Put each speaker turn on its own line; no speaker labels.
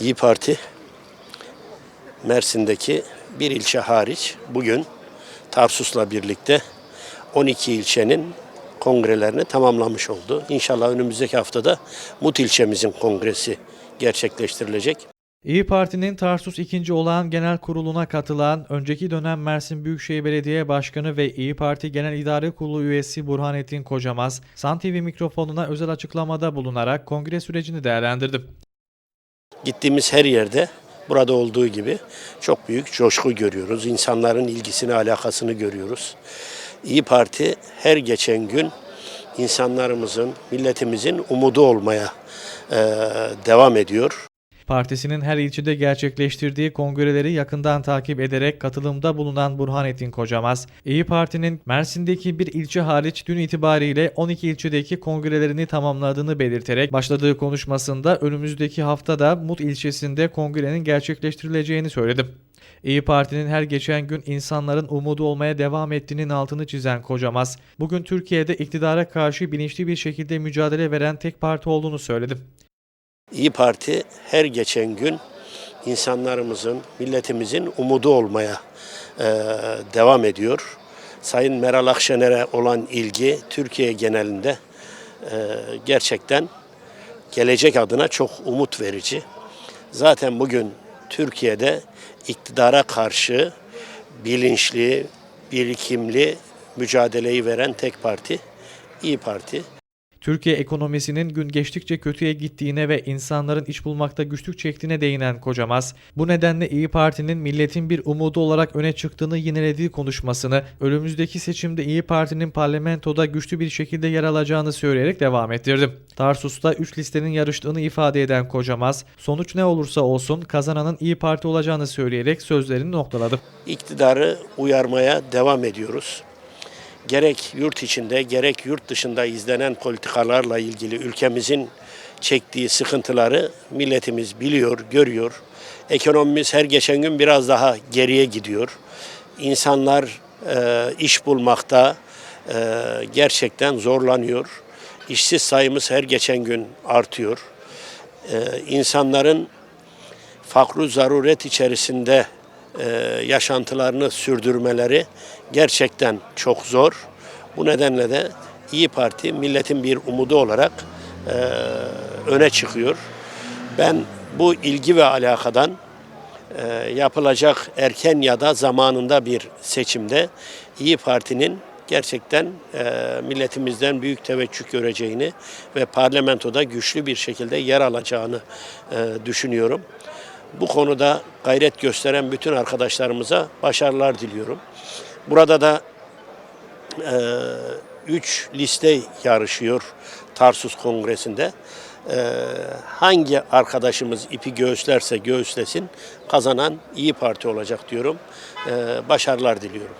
İyi Parti Mersin'deki bir ilçe hariç bugün Tarsus'la birlikte 12 ilçenin kongrelerini tamamlamış oldu. İnşallah önümüzdeki haftada Mut ilçemizin kongresi gerçekleştirilecek.
İyi Parti'nin Tarsus 2. Olağan Genel Kurulu'na katılan önceki dönem Mersin Büyükşehir Belediye Başkanı ve İyi Parti Genel İdare Kurulu üyesi Burhanettin Kocamaz, San TV mikrofonuna özel açıklamada bulunarak kongre sürecini değerlendirdi.
Gittiğimiz her yerde burada olduğu gibi çok büyük coşku görüyoruz. İnsanların ilgisini, alakasını görüyoruz. İyi Parti her geçen gün insanlarımızın, milletimizin umudu olmaya eee, devam ediyor.
Partisinin her ilçede gerçekleştirdiği kongreleri yakından takip ederek katılımda bulunan Burhanettin Kocamaz, İyi Parti'nin Mersin'deki bir ilçe hariç dün itibariyle 12 ilçedeki kongrelerini tamamladığını belirterek başladığı konuşmasında önümüzdeki haftada Mut ilçesinde kongrenin gerçekleştirileceğini söyledi. İyi Parti'nin her geçen gün insanların umudu olmaya devam ettiğinin altını çizen Kocamaz, bugün Türkiye'de iktidara karşı bilinçli bir şekilde mücadele veren tek parti olduğunu söyledi.
İyi Parti her geçen gün insanlarımızın, milletimizin umudu olmaya eee, devam ediyor. Sayın Meral Akşener'e olan ilgi Türkiye genelinde eee, gerçekten gelecek adına çok umut verici. Zaten bugün Türkiye'de iktidara karşı bilinçli, birikimli mücadeleyi veren tek parti İyi Parti.
Türkiye ekonomisinin gün geçtikçe kötüye gittiğine ve insanların iş bulmakta güçlük çektiğine değinen Kocamaz, bu nedenle İyi Parti'nin milletin bir umudu olarak öne çıktığını yinelediği konuşmasını, önümüzdeki seçimde İyi Parti'nin parlamentoda güçlü bir şekilde yer alacağını söyleyerek devam ettirdi. Tarsus'ta 3 listenin yarıştığını ifade eden Kocamaz, sonuç ne olursa olsun kazananın İyi Parti olacağını söyleyerek sözlerini noktaladı.
iktidarı uyarmaya devam ediyoruz. Gerek yurt içinde gerek yurt dışında izlenen politikalarla ilgili ülkemizin çektiği sıkıntıları milletimiz biliyor, görüyor. Ekonomimiz her geçen gün biraz daha geriye gidiyor. İnsanlar e, iş bulmakta e, gerçekten zorlanıyor. İşsiz sayımız her geçen gün artıyor. E, insanların fakru zaruret içerisinde yaşantılarını sürdürmeleri gerçekten çok zor. Bu nedenle de İyi Parti milletin bir umudu olarak e, öne çıkıyor. Ben bu ilgi ve alakadan e, yapılacak erken ya da zamanında bir seçimde İyi Parti'nin gerçekten e, milletimizden büyük teveccüh göreceğini ve parlamentoda güçlü bir şekilde yer alacağını e, düşünüyorum. Bu konuda gayret gösteren bütün arkadaşlarımıza başarılar diliyorum. Burada da e, üç liste yarışıyor Tarsus Kongresi'nde. E, hangi arkadaşımız ipi göğüslerse göğüslesin kazanan İyi Parti olacak diyorum. E, başarılar diliyorum.